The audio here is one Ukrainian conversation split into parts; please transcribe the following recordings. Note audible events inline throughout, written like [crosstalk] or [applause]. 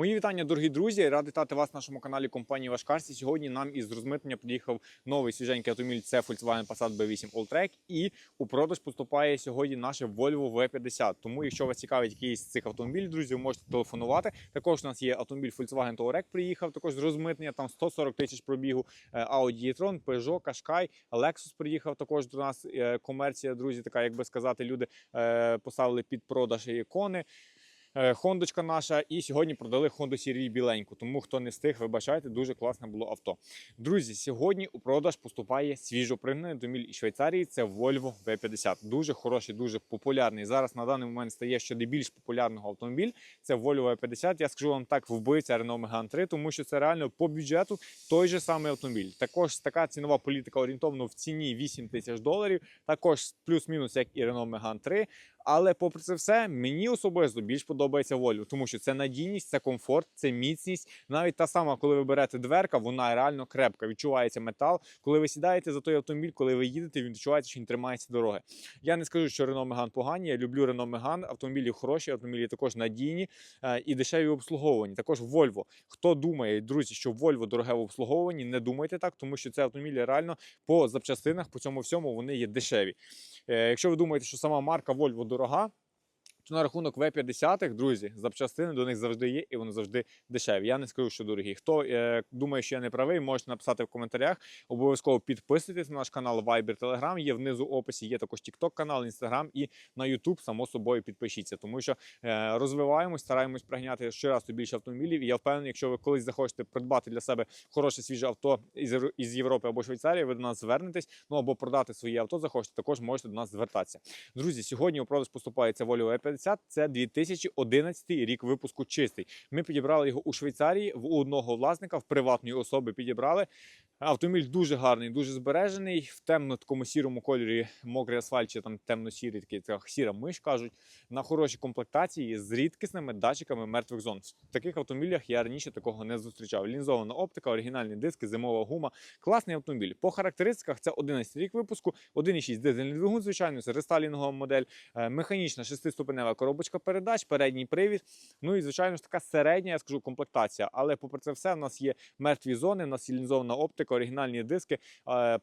Мої вітання, дорогі друзі. Радий вітати вас на нашому каналі компанії Вашкарсі. Сьогодні нам із розмитнення приїхав новий свіженький автомобіль. Це Volkswagen Passat B8 Alltrack. І у продаж поступає сьогодні наше Volvo V50. Тому, якщо вас цікавить якийсь з цих автомобілів, друзі, ви можете телефонувати. Також у нас є автомобіль Volkswagen Touareg приїхав. Також з розмитнення там 140 тисяч пробігу. Е, Audi e-tron, Peugeot, Qashqai, Lexus приїхав також до нас. Е, Комерція, друзі, така як би сказати, люди е, поставили під продаж ікони. Е, Хондочка наша, і сьогодні продали Honda CR-V біленьку. Тому хто не встиг, вибачайте, дуже класне було авто. Друзі, сьогодні у продаж поступає свіжо автомобіль із Швейцарії. Це Volvo V50. Дуже хороший, дуже популярний. Зараз на даний момент стає ще більш популярного автомобіль. Це Volvo V50. Я скажу вам так, вбивця Renault Megane 3, тому що це реально по бюджету той же самий автомобіль. Також така цінова політика орієнтовно в ціні 8 тисяч доларів. Також плюс-мінус, як і Renault Megane 3. Але попри це все, мені особисто більш подобається Volvo, тому що це надійність, це комфорт, це міцність. Навіть та сама, коли ви берете дверка, вона реально крепка. Відчувається метал. Коли ви сідаєте за той автомобіль, коли ви їдете, він відчувається, що він тримається дороги. Я не скажу, що Renault Megane погані. Я люблю Renault Megane. Автомобілі хороші, автомобілі також надійні е, і дешеві в обслуговуванні. Також Volvo. Хто думає, друзі, що Volvo дороге в обслуговуванні, не думайте так, тому що це автомобілі реально по запчастинах, по цьому всьому вони є дешеві. Е, Якщо ви думаєте, що сама марка Volvo дорога, то на рахунок V50, друзі, запчастини до них завжди є і вони завжди дешеві. Я не скажу, що дорогі. Хто е, думає, що я не правий, можете написати в коментарях. Обов'язково підписуйтесь на наш канал Viber, Telegram. Є внизу описі, є також TikTok канал, Instagram і на YouTube, само собою, підпишіться, тому що е, розвиваємось, стараємось пригняти щоразу більше автомобілів. І я впевнений, якщо ви колись захочете придбати для себе хороше свіже авто із, із Європи або Швейцарії, ви до нас звернетесь. Ну або продати своє авто захочете, також можете до нас звертатися. Друзі, сьогодні у продаж поступається Volvo E50. Це 2011 рік випуску чистий. Ми підібрали його у Швейцарії в одного власника, в приватної особи підібрали. Автомобіль дуже гарний, дуже збережений. В темно такому сірому кольорі мокрий асфальт, чи там темно-сірий, такий це сіра миш кажуть. На хорошій комплектації з рідкісними датчиками мертвих зон. В таких автомобілях я раніше такого не зустрічав. Лінзована оптика, оригінальні диски, зимова гума. Класний автомобіль. По характеристиках це 11 рік випуску, 1,6 дизельний двигун, звичайно, це рестайлінгова модель, е, механічна шестиступенева коробочка передач, передній привід. Ну і звичайно ж така середня, я скажу, комплектація. Але попри це все, в нас є мертві зони, в нас є лінзована оптика, оригінальні диски,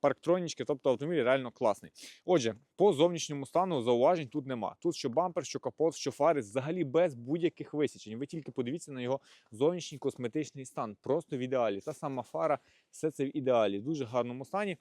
парктронічки, тобто автомобіль реально класний. Отже, по зовнішньому стану зауважень тут нема. Тут що бампер, що капот, що фари, взагалі без будь-яких висічень. Ви тільки подивіться на його зовнішній косметичний стан. Просто в ідеалі. Та сама фара, все це в ідеалі, дуже гарному стані.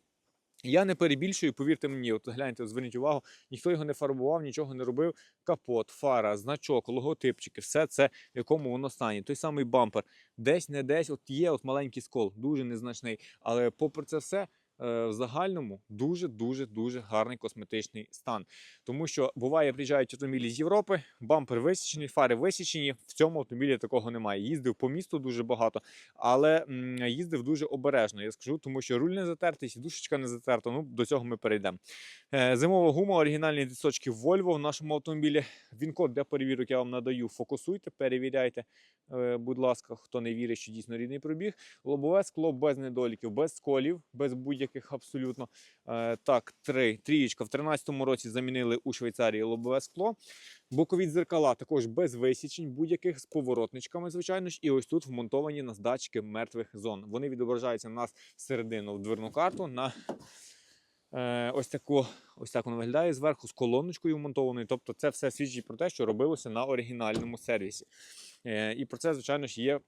Я не перебільшую, повірте мені, от гляньте, зверніть увагу, ніхто його не фарбував, нічого не робив. Капот, фара, значок, логотипчики, все це в якому воно стані. Той самий бампер, десь не десь, от є от маленький скол, дуже незначний. Але попри це все. Е, В загальному дуже дуже дуже гарний косметичний стан, тому що буває, приїжджають автомобілі з Європи, бампер висічений, фари висічені. В цьому автомобілі такого немає. Їздив по місту дуже багато, але їздив дуже обережно. Я скажу, тому що руль не затертий, сідушечка не затерта. Ну до цього ми перейдемо. Е, Зимова гума, оригінальні дисочки Volvo в нашому автомобілі. Він код для перевірок я вам надаю. Фокусуйте, перевіряйте, е, будь ласка, хто не вірить, що дійсно рідний пробіг. Лобове скло без недоліків, без сколів, без будь-яких абсолютно. Е, Так, три. Трієчка. В 13-му році замінили у Швейцарії лобове скло. Бокові дзеркала також без висічень, будь-яких з поворотничками, звичайно ж. І ось тут вмонтовані на датчики мертвих зон. Вони відображаються у нас всередину в дверну карту на е, ось таку, ось так воно виглядає зверху з колоночкою вмонтованою. Тобто це все свідчить про те, що робилося на оригінальному сервісі. Е, і про це, звичайно ж, є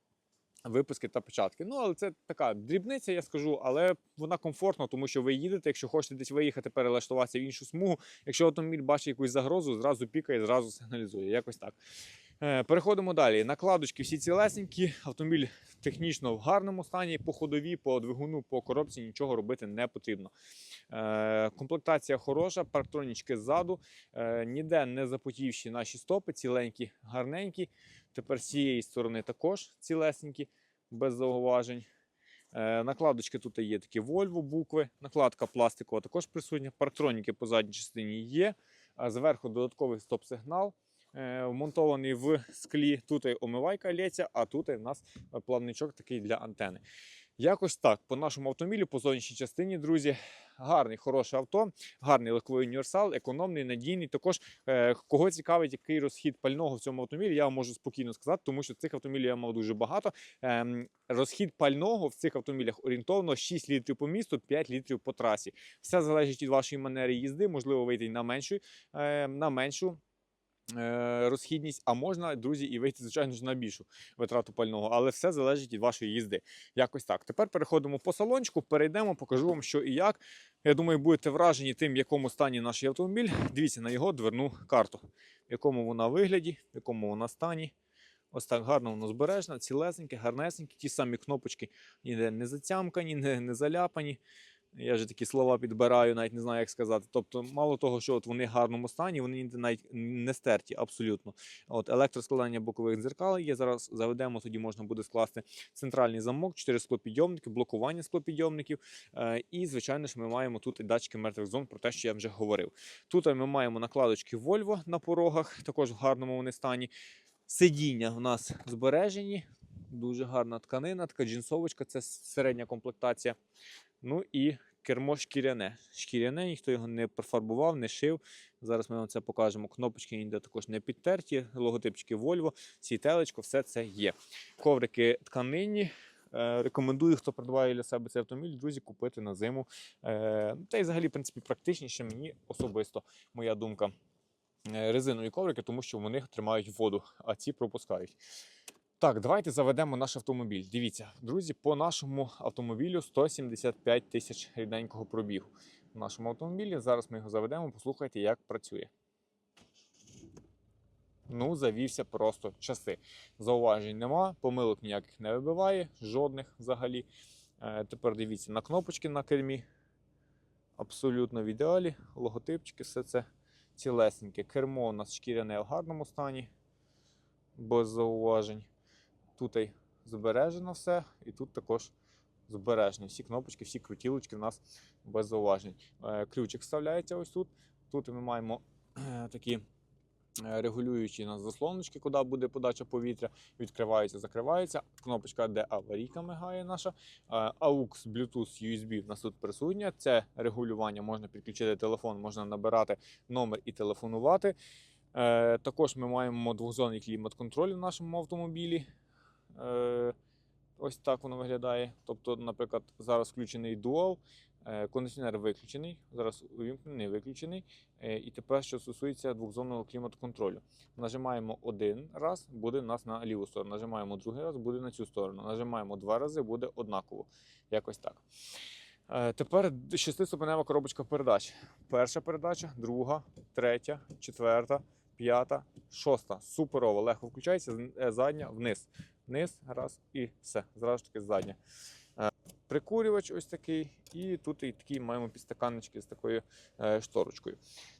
випуски та початки. Ну, але це така дрібниця, я скажу, але вона комфортна, тому що ви їдете, якщо хочете десь виїхати, перелаштуватися в іншу смугу. Якщо автомобіль бачить якусь загрозу, зразу пікає, зразу [laughs] сигналізує. Якось так. Е, Переходимо далі. Накладочки всі цілесенькі. Автомобіль технічно в гарному стані, по ходові, по двигуну, по коробці нічого робити не потрібно. Е, Комплектація хороша, парктронічки ззаду. Е, Ніде не запотівші наші стопи, ціленькі, гарненькі. Тепер з цієї сторони також цілесенькі, без зауважень. Е, Накладочки тут є такі Volvo букви, накладка пластикова також присутня. Парктроніки по задній частині є. А Зверху додатковий стоп-сигнал. е, Вмонтований в склі. Тут омивайка лється, а тут в нас плавничок такий для антени. Якось так, по нашому автомобілю, по зовнішній частині, друзі, гарний, хороше авто, гарний легковий універсал, економний, надійний. Також е, кого цікавить, який розхід пального в цьому автомобілі, я вам можу спокійно сказати, тому що цих автомобілів я мав дуже багато. Ем, розхід пального в цих автомобілях орієнтовно 6 літрів по місту, 5 літрів по трасі. Все залежить від вашої манери їзди, можливо, вийти на меншу, е, на меншу. Е, Розхідність, а можна, друзі, і вийти, звичайно ж, на більшу витрату пального, але все залежить від вашої їзди. Якось так. Тепер переходимо по салончику, перейдемо, покажу вам, що і як. Я думаю, будете вражені тим, в якому стані наш автомобіль. Дивіться на його дверну карту, в якому вона вигляді, в якому вона стані. Ось так гарно воно збережено, цілесеньке, гарнесеньке. Ті самі кнопочки ніде не затямкані, не, не заляпані. Я вже такі слова підбираю, навіть не знаю, як сказати. Тобто, мало того, що от вони в гарному стані, вони навіть не стерті абсолютно. От електроскладання бокових дзеркал є. Зараз заведемо, тоді можна буде скласти центральний замок, 4 склопідйомники, блокування склопідйомників. Е, і, звичайно ж, ми маємо тут і датчики мертвих зон, про те, що я вже говорив. Тут ми маємо накладочки Volvo на порогах, також в гарному вони стані. Сидіння у нас збережені, дуже гарна тканина, така джинсовочка, це середня комплектація. Ну і кермо шкіряне. Шкіряне, ніхто його не профарбував, не шив. Зараз ми вам це покажемо. Кнопочки ніде також не підтерті, логотипчики Volvo, сітелечко, все це є. Коврики тканинні. Е, Рекомендую, хто придбає для себе цей автомобіль, друзі, купити на зиму. Е, Та й взагалі, в принципі, практичніше мені особисто, моя думка. е, Резинові коврики, тому що вони тримають воду, а ці пропускають. Так, давайте заведемо наш автомобіль. Дивіться, друзі, по нашому автомобілю 175 тисяч рідненького пробігу. В нашому автомобілі. Зараз ми його заведемо, послухайте, як працює. Ну, завівся просто часи. Зауважень нема, помилок ніяких не вибиває, жодних взагалі. Е, тепер дивіться на кнопочки на кермі. Абсолютно в ідеалі. Логотипчики, все це цілесеньке. Кермо у нас шкіряне в гарному стані, без зауважень. Тут збережено все, і тут також збережено. Всі кнопочки, всі крутілочки в нас без зауважень. Е, Ключик вставляється ось тут. Тут ми маємо е, такі е, регулюючі на заслоночки, куди буде подача повітря. Відкривається, закривається. Кнопочка, де аварійка мигає наша. AUX, Bluetooth, USB в нас тут присутня. Це регулювання, можна підключити телефон, можна набирати номер і телефонувати. Також ми маємо двохзонний клімат-контроль в нашому автомобілі. Е, Ось так воно виглядає. Тобто, наприклад, зараз включений дуал, е, кондиціонер виключений, зараз увімкнений, виключений. Е, І тепер, що стосується двохзонного клімат-контролю. Нажимаємо один раз, буде у нас на ліву сторону. Нажимаємо другий раз, буде на цю сторону. Нажимаємо два рази, буде однаково. Якось так. Тепер шестиступенева коробочка передач. Перша передача, друга, третя, четверта, п'ята, шоста. Суперово. Легко включається. Задня вниз. Вниз, раз і все. Зразу ж таки задня. Е, Прикурювач ось такий. І тут і такі маємо підстаканнички з такою е, шторочкою.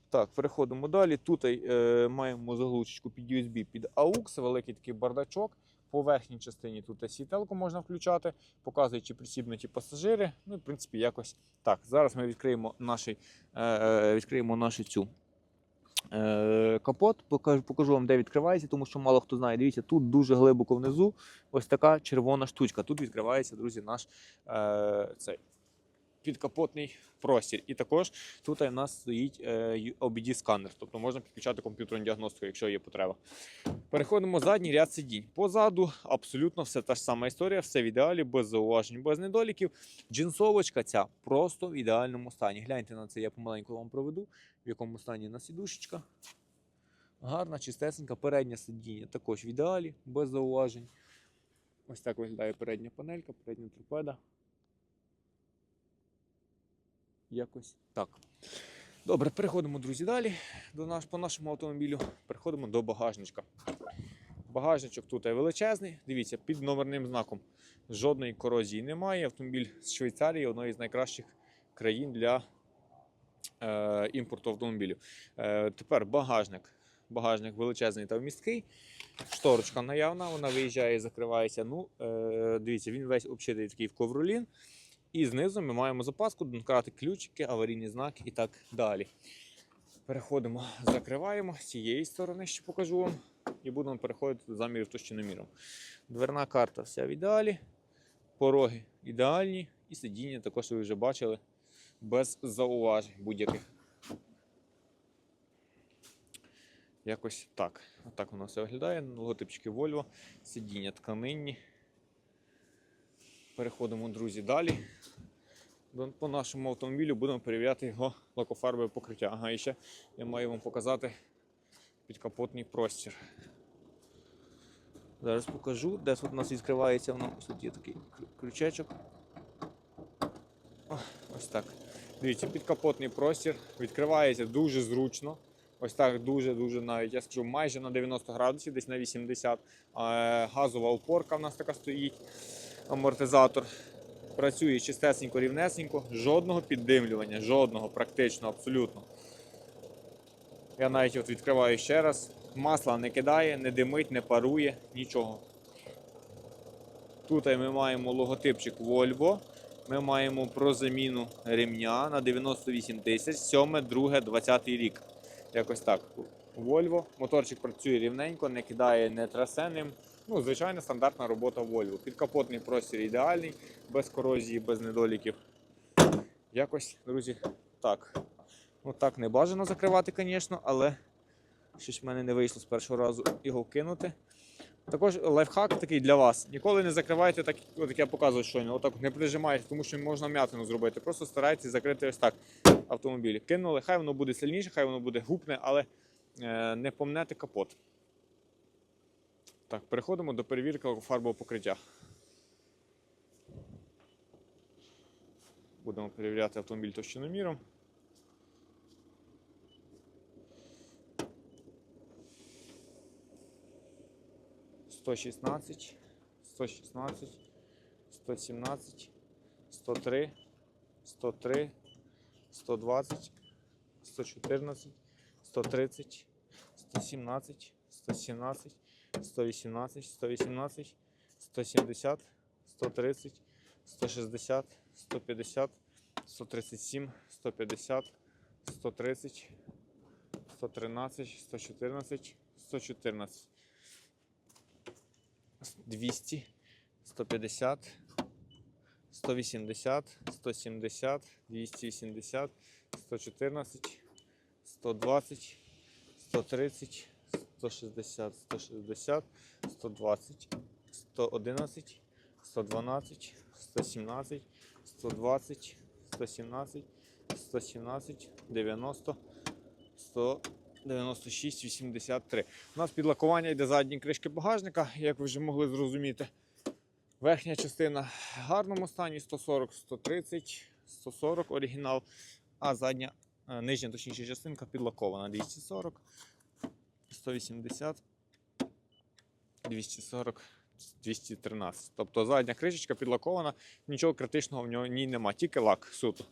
Так, переходимо далі. Тут е, маємо заглушечку під USB, під AUX, великий такий бардачок. По верхній частині тут сітелку можна включати, показує, чи присібнуті пасажири. Ну в принципі якось так. Зараз ми відкриємо наш, е, відкриємо нашу цю капот. Покажу, покажу вам, де відкривається, тому що мало хто знає. Дивіться, тут дуже глибоко внизу ось така червона штучка. Тут відкривається, друзі, наш е, цей підкапотний простір. І також тут у нас стоїть е, OBD-сканер, тобто можна підключати комп'ютерну діагностику, якщо є потреба. Переходимо в задній ряд сидінь. Позаду абсолютно все та ж сама історія, все в ідеалі, без зауважень, без недоліків. Джинсовочка ця просто в ідеальному стані. Гляньте на це, я помаленьку вам проведу, в якому стані у нас сідушечка. Гарна, чистесенька, переднє сидіння також в ідеалі, без зауважень. Ось так виглядає передня панелька, передня торпеда. Якось так. Добре, переходимо, друзі, далі до наш, по нашому автомобілю. Переходимо до багажничка. Багажничок тут є величезний. Дивіться, під номерним знаком жодної корозії немає. Автомобіль з Швейцарії одної з найкращих країн для імпорту автомобілів. Е, тепер багажник. Багажник величезний та вмісткий. Шторочка наявна, вона виїжджає і закривається. Ну, е, дивіться, він весь обшитий такий в ковролін. І знизу ми маємо запаску, донкрати ключики, аварійні знаки і так далі. Переходимо, закриваємо з цієї сторони, ще покажу вам. І будемо переходити до замірів товщиноміром. Дверна карта вся в ідеалі. Пороги ідеальні, і сидіння також ви вже бачили без зауважень будь-яких. Якось так. Отак воно все виглядає. Логотипчики Volvo, сидіння тканинні. Переходимо, друзі, далі. По нашому автомобілю будемо перевіряти його лакофарбове покриття. Ага, і ще я маю вам показати підкапотний простір. Зараз покажу, де тут у нас відкривається воно. Тут є такий крючечок. О, Ось так. Дивіться, підкапотний простір відкривається дуже зручно. Ось так дуже-дуже навіть, я скажу, майже на 90 градусів, десь на 80. Е, Газова опорка в нас така стоїть, амортизатор. Працює чистесенько, рівнесенько, жодного піддимлювання, жодного, практично, абсолютно. Я навіть от відкриваю ще раз. Масла не кидає, не димить, не парує, нічого. Тут ми маємо логотипчик Volvo. Ми маємо про заміну ремня на 98 тисяч, 7, 2, 20 рік. Якось так. Volvo. Моторчик працює рівненько, не кидає, не трасе. Ну, звичайна стандартна робота Volvo. Підкапотний простір ідеальний, без корозії, без недоліків. Якось, друзі, так. Ну так не бажано закривати, звісно, але щось в мене не вийшло з першого разу його кинути. Також лайфхак такий для вас. Ніколи не закривайте, так як я показував щойно, отак не прижимайте, тому що можна м'ятину зробити. Просто старайтесь закрити ось так автомобіль. Кинули, хай воно буде сильніше, хай воно буде гупне, але е, не помнете капот. Так, переходимо до перевірки фарбового покриття. Будемо перевіряти автомобіль товщиноміром. 116, 116, 117, 103, 103, 120, 114, 130, 117, 117, 118, 118, 170, 130, 160, 150, 137, 150, 130, 113, 114, 114. 200, 150, 180, 170, 280, 114, 120, 130, 160, 160, 120, 111, 112, 117, 120, 117, 117, 90, 100. 96, 83. У нас підлакування йде задні кришки багажника, як ви вже могли зрозуміти. Верхня частина в гарному стані 140, 130, 140 оригінал, а задня, е, нижня, точніше, частинка підлакована 240, 180, 240, 213. Тобто задня кришечка підлакована, нічого критичного в ній немає, тільки лак суто.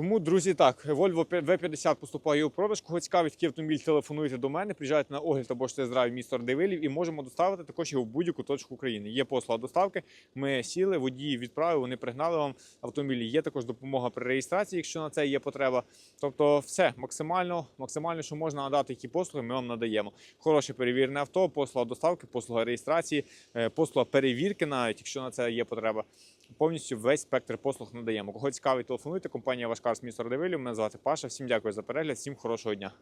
Тому, друзі, так, Volvo V50 поступає у продаж. Кого цікавить такий автомобіль, телефонуйте до мене, приїжджайте на огляд або ж драйв місто Ардевилів і можемо доставити також його в будь-яку точку України. Є послуга доставки. Ми сіли, водії відправили, вони пригнали вам автомобілі. Є також допомога при реєстрації, якщо на це є потреба. Тобто, все максимально, максимально, що можна надати, які послуги, ми вам надаємо. Хороше перевірене авто, послуга доставки, послуга реєстрації, е, послуга перевірки, навіть якщо на це є потреба. Повністю весь спектр послуг надаємо. Кого цікавить, телефонуйте. Компанія Вашкар з міста Радивилів. Мене звати Паша. Всім дякую за перегляд, всім хорошого дня.